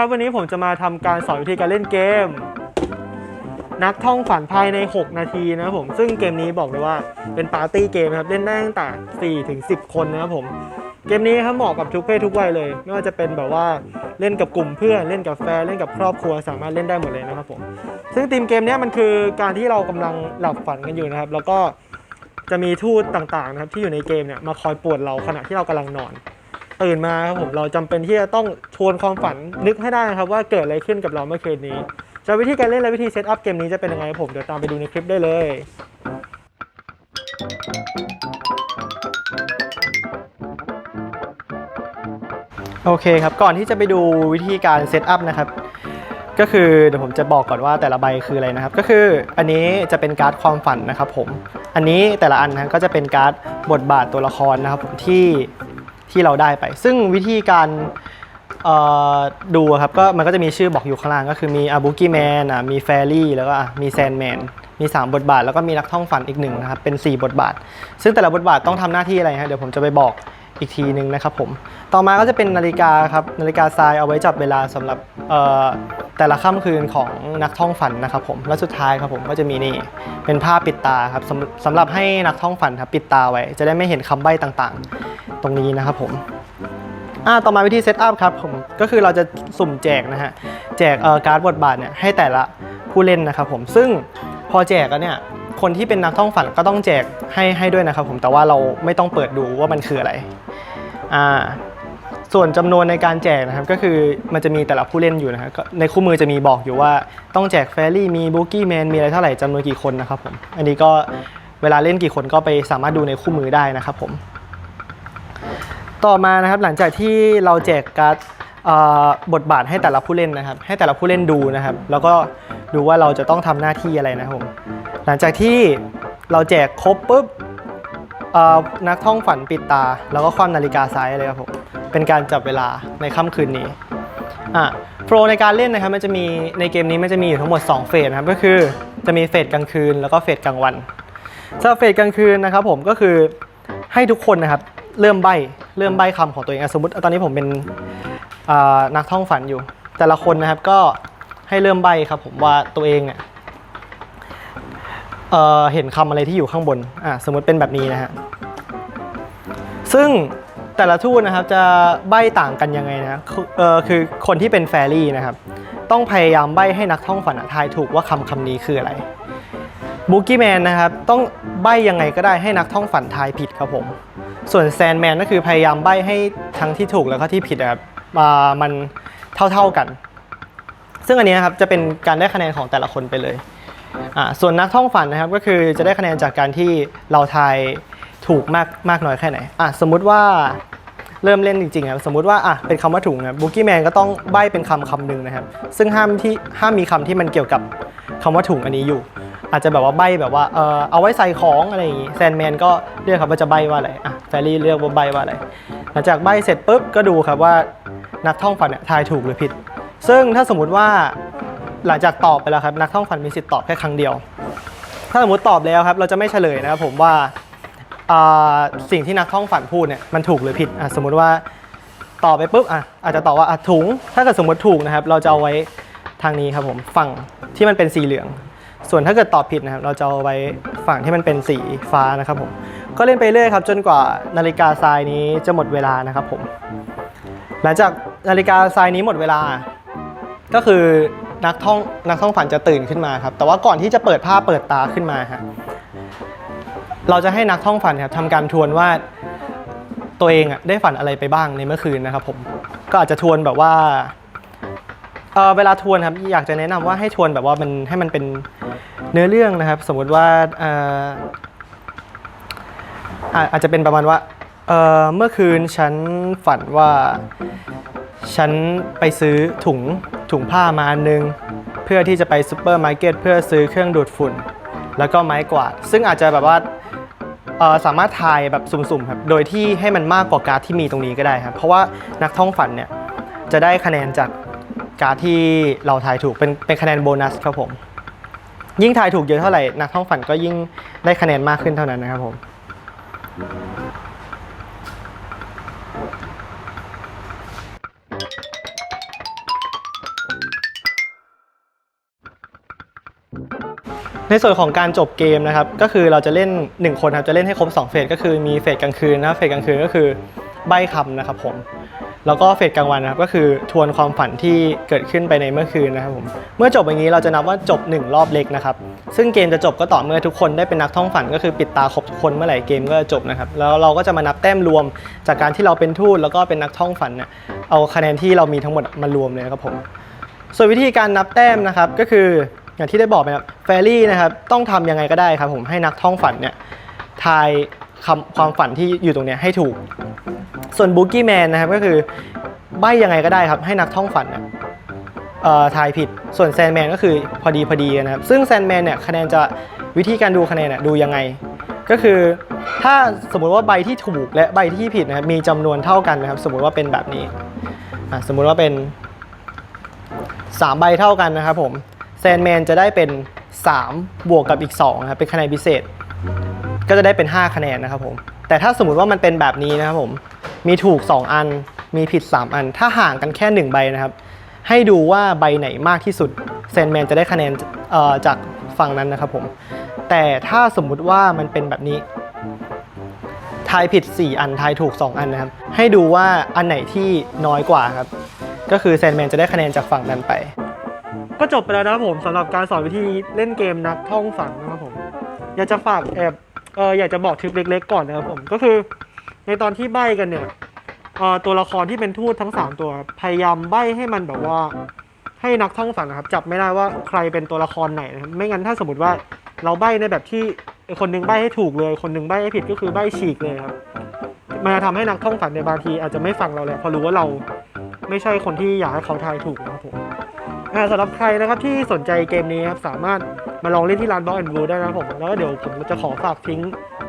ครับ วันนี้ผมจะมาทำการสอนวิธีการเล่นเกม นักท่องฝันภายใน 6 นาทีนะครับผมซึ่งเกมนี้บอกเลยว่าเป็นปาร์ตี้เกมครับเล่นได้ตั้งแต่4ถึง10 คนนะครับผมเกมนี้ครับเหมาะกับทุกเพศทุกวัยเลย ไม่ว่าจะเป็นแบบว่าเล่นกับกลุ่มเพื่อนเล่นกับแฟนเล่นกับครอบครัวสามารถเล่นได้หมดเลยนะครับผมซึ่งธีมเกมนี้มันคือการที่เรากำลังหลับฝันกันอยู่นะครับ แล้วก็จะมีทูตต่างๆนะครับที่อยู่ในเกมเนี่ยมาคอยปวดเราขณะที่เรากำลังนอน ตื่นมาครับผมเราจำเป็นที่จะต้องทวนความฝันนึกให้ได้นะครับว่าเกิดอะไรขึ้นกับเราเมื่อคืนนี้จะวิธีการเล่นและวิธีเซตอัพเกมนี้จะเป็นยังไงผมเดี๋ยวตามไปดูในคลิปได้เลยโอเคครับก่อนที่จะไปดูวิธีการเซตอัพนะครับก็คือเดี๋ยวผมจะบอกก่อนว่าแต่ละใบคืออะไรนะครับ ก็คืออันนี้จะเป็นการ์ดความฝันนะครับผม อันนี้แต่ละอันนะก็จะเป็นการ์ดบทบาทตัวละครนะครับผมที่ ที่เราได้ไป ซึ่งวิธีการดูครับก็มันก็จะมีชื่อบอกอยู่ข้างล่างก็คือมีอาบุกี้แมนอะมีแฟรี่แล้วก็มีแซนแมนมี 3 บทบาท แล้วก็มีนักท่องฝันอีกหนึ่งนะครับเป็น 4 บทบาท ซึ่งแต่ละบทบาทต้องทำหน้าที่อะไรฮะเดี๋ยวผมจะไปบอกอีกทีหนึ่งนะครับผม ต่อมาก็จะเป็นนาฬิกาครับนาฬิกาทรายเอาไว้จับเวลาสำหรับ แต่ละค่ำคืนของนักท่องฝันนะครับผมและสุดท้ายครับผมก็จะมีนี่เป็นผ้าปิดตาครับสำสำหรับให้นักท่องฝันครับปิดตาไว้ จะได้ไม่เห็นคำใบ้ต่างๆ ตรงนี้นะครับผมอ่าต่อมาวิธีเซตอัพครับผมก็คือเราจะสุ่มแจกนะฮะแจกเอ่อการ์ดบทบาทเนี่ยให้แต่ละผู้เล่นนะครับผมซึ่งพอแจกแล้วเนี่ยคนที่เป็นนักท่องฝันก็ต้องแจกให้ให้ด้วยนะครับผมแต่ว่าเราไม่ต้องเปิดดูว่ามันคืออะไรอ่า ส่วนจำนวนในการแจกนะครับก็คือมันจะมีแต่ละผู้เล่นอยู่นะครับในคู่มือจะมีบอกอยู่ว่าต้องแจกแฟรี่มีบุกี้แมนมีอะไรเท่าไหร่จำนวนกี่คนนะครับผมอันนี้ก็เวลาเล่นกี่คนก็ไปสามารถดูในคู่มือได้นะครับผมต่อมานะครับหลังจากที่เราแจกการ์ดบทบาทให้แต่ละผู้เล่นนะครับ ให้แต่ละผู้เล่นดูนะครับ แล้วก็ดูว่าเราจะต้องทำหน้าที่อะไรนะครับผมหลังจากที่เราแจกครบปุ๊บ นักท่องฝันปิดตา แล้วก็คว่ำนาฬิกาซ้ายเลยครับผมเป็นการจับเวลาในค่ำคืนนี้อะโปรในการเล่นนะครับมันจะมีในเกมนี้มันจะมีอยู่ทั้งหมด 2 เฟสนะครับก็คือจะมีเฟสกลางคืน แล้วก็เฟสกลางวันสำหรับเฟสกลางคืนนะครับผมก็คือให้ทุกคนนะครับเริ่มใบเริ่มใบคำของตัวเองสมมติตอนนี้ผมเป็นนักท่องฝันอยู่ แต่ละคนนะครับก็ให้เริ่มใบครับผมว่าตัวเองเนี่ย เเห็นคำอะไรที่อยู่ข้างบนอะสมมติเป็นแบบนี้นะฮะซึ่งแต่ละทูตนะครับจะใบ้ต่างกันยังไงนะคือเออคือคนที่เป็นแฟรี่นะครับ ต้องพยายามใบ้ให้นักท่องฝันทายถูกว่าคำคำนี้คืออะไรบูกี้แมนนะครับต้องใบ้ยังไงก็ได้ให้นักท่องฝันทายผิดครับผม ส่วนแซนแมนก็คือพยายามใบ้ให้ทั้งที่ถูกแล้วก็ที่ผิดนะครับมามันเท่าๆกัน ซึ่งอันนี้นะครับจะเป็นการได้คะแนนของแต่ละคนไปเลย อ่าส่วนนักท่องฝันนะครับก็คือจะได้คะแนนจากการที่เราทายถูกมากมากน้อยแค่ไหนอะสมมุติว่าเริ่มเล่นจริงๆครับสมมุติว่าอะเป็นคำว่าถุงนะบุกี้แมนก็ต้องใบ้เป็นคำคำหนึ่งนะครับ ซึ่งห้ามที่ห้ามมีคำที่มันเกี่ยวกับคำว่าถุงอันนี้อยู่ อาจจะแบบว่าใบ้แบบว่าเออเอาไว้ใส่ของอะไรอย่างงี้แซนแมนก็เลือกครับว่าจะใบ้ว่าอะไรอะแฟรี่เลือกว่าใบ้ว่าอะไรหลังจากใบ้เสร็จปุ๊บก็ดูครับว่านักท่องฝันเนี่ยทายถูกหรือผิด ซึ่งถ้าสมมุติว่า หลังจากตอบไปแล้วครับนักท่องฝันมีสิทธิ์ตอบแค่ครั้งเดียว ถ้าสมมติตอบแล้วครับ เราจะไม่เฉลยนะครับผมว่าสิ่งที่นักท่องฝันพูดเนี่ยมันถูกหรือผิดสมมุติว่าตอบไปปุ๊บอะอาจจะตอบว่าถุง ถ้าเกิดสมมติถูกนะครับ เราจะเอาไว้ทางนี้ครับผมฝั่งที่มันเป็นสีเหลือง ส่วนถ้าเกิดตอบผิดนะครับ เราจะเอาไว้ฝั่งที่มันเป็นสีฟ้านะครับผมก็เล่นไปเรื่อยครับ จนกว่านาฬิกาทรายนี้จะหมดเวลานะครับผม หลังจากนาฬิกาทรายนี้หมดเวลา ก็คือ นักท่องนักท่องฝันจะตื่นขึ้นมาครับ แต่ว่าก่อนที่จะเปิดผ้าเปิดตาขึ้นมาครับเราจะให้นักท่องฝันครับทำการทวนว่าตัวเองอะได้ฝันอะไรไปบ้างในเมื่อคืนนะครับผมก็อาจจะทวนแบบว่าเออเวลาทวนครับอยากจะแนะนำว่าให้ทวนแบบว่ามันให้มันเป็นเนื้อเรื่องนะครับ สมมุติว่าเอออาจจะเป็นประมาณว่าเออเมื่อคืนฉันฝันว่า ฉันไปซื้อถุงถุงผ้ามาอันนึงเพื่อที่จะไปซูเปอร์มาร์เก็ตเพื่อซื้อเครื่องดูดฝุ่น แล้วก็ไม้กวาด ซึ่งอาจจะแบบว่าเออสามารถทายแบบสุ่มๆครับ โดยที่ให้มันมากกว่าการ์ดที่มีตรงนี้ก็ได้ครับ เพราะว่านักท่องฝันเนี่ยจะได้คะแนนจากการ์ดที่เราทายถูกเป็นเป็นคะแนนโบนัสครับผม ยิ่งทายถูกเยอะเท่าไหร่นักท่องฝันก็ยิ่งได้คะแนนมากขึ้นเท่านั้นนะครับผม ในส่วนของการจบเกมนะครับก็คือเราจะเล่น 1 คนครับจะเล่นให้ครบ2เฟสก็คือมีเฟสกลางคืนนะครับเฟสกลางคืนก็คือใบ้คำนะครับผมแล้วก็เฟสกลางวันนะครับก็คือทวนความฝันที่เกิดขึ้นไปในเมื่อคืนนะครับผมเมื่อจบอย่างนี้เราจะนับว่าจบ 1 รอบเล็กนะครับซึ่งเกมจะจบก็ต่อเมื่อทุกคนได้เป็นนักท่องฝันก็คือปิดตาครบทุกคนเมื่อไหร่เกมก็จะจบนะครับแล้วเราก็จะมานับแต้มรวมจากการที่เราเป็นทูตแล้วก็เป็นนักท่องฝันเนี่ยเอาคะแนนที่เรามีทั้งหมดมารวมเลยนะครับผมส่วนวิธีการนับแต้มนะครับก็คือ อย่างที่ได้บอกไปครับแฟรี่นะครับต้องทำยังไงก็ได้ครับผมให้นักท่องฝันเนี่ยทายคำความฝันที่อยู่ตรงเนี้ยให้ถูก ส่วนบูกี้แมนนะครับก็คือใบยังไงก็ได้ครับให้นักท่องฝันเนี่ยเอ่อทายผิด ส่วนแซนแมนก็คือพอดีพอดีนะครับ ซึ่งแซนแมนเนี่ยคะแนนจะวิธีการดูคะแนนน่ะดูยังไง ก็คือถ้าสมมุติว่าใบที่ถูกและใบที่ผิดนะครับมีจำนวนเท่ากันนะครับ สมมุติว่าเป็นแบบนี้อะสมมุติว่าเป็น 3 ใบเท่ากันนะครับผม แซนแมนจะได้เป็น 3 บวกกับอีก2นะครับเป็นคะแนนพิเศษ ก็จะได้เป็น 5 คะแนนนะครับผมแต่ถ้าสมมุติว่ามันเป็นแบบนี้นะครับผมมีถูก 2 อันมีผิด 3 อัน ถ้าห่างกันแค่ 1 ใบนะครับ ให้ดูว่าใบไหนมากที่สุดแซนแมนจะได้คะแนนเอ่อจากฝั่งนั้นนะครับผมแต่ถ้าสมมุติว่ามันเป็นแบบนี้ทายผิด 4 อันทายถูก 2 อันนะครับ ให้ดูว่าอันไหนที่น้อยกว่าครับ ก็คือแซนแมนจะได้คะแนนจากฝั่งนั้นไป ก็จบไปแล้วนะครับผมสำหรับการสอนวิธีเล่นเกมนักท่องฝันนะครับผม อยากจะฝากแอบเอออยากจะบอกทริปเล็กๆก่อนนะครับผมก็คือ ในตอนที่ใบ้กันเนี่ยเออตัวละครที่เป็นทูตทั้ง 3 ตัวพยายามใบ้ให้มันแบบว่า ให้นักท่องฝันนะครับ จับไม่ได้ว่าใครเป็นตัวละครไหนนะครับไม่งั้นถ้าสมมติว่าเราใบ้ในแบบที่คนหนึงใบ้ให้ถูกเลย คนหนึงใบ้ให้ผิดก็คือใบ้ฉีกเลยครับมันจะทำให้นักท่องฝันในบางทีอาจจะไม่ฟังเราเลยเพราะรู้ว่าเราไม่ใช่คนที่อยากให้เขาทายถูก สำหรับใครนะครับที่สนใจเกมนี้ครับสามารถมาลองเล่นที่ร้านบล็อกแอนด์บูได้นะครับผมแล้วก็เดี๋ยวผมจะขอฝากทิ้ง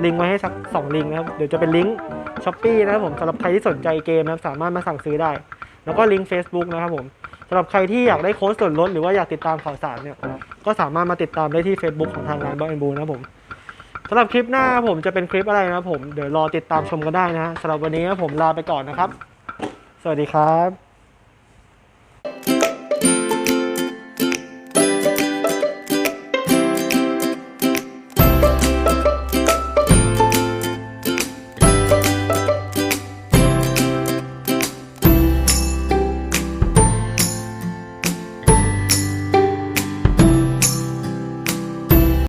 ลิงก์ไว้ให้สักสองลิงก์นะครับเดี๋ยวจะเป็นลิงก์ช้อปปี้นะครับผมสำหรับใครที่สนใจเกมนะครับสามารถมาสั่งซื้อได้ แล้วก็ลิงก์ Facebook นะครับผมสำหรับใครที่อยากได้โค้ดส่วนลดหรือว่าอยากติดตามข่าวสารเนี่ยก็สามารถมาติดตามได้ที่ Facebook ของทางร้านบล็อกแอนด์บูนะครับผมสำหรับคลิปหน้าผมจะเป็นคลิปอะไรนะครับผมเดี๋ยวรอติดตามชมกันได้นะฮะสำหรับวันนี้ผมลาไปก่อนนะครับ สวัสดีครับ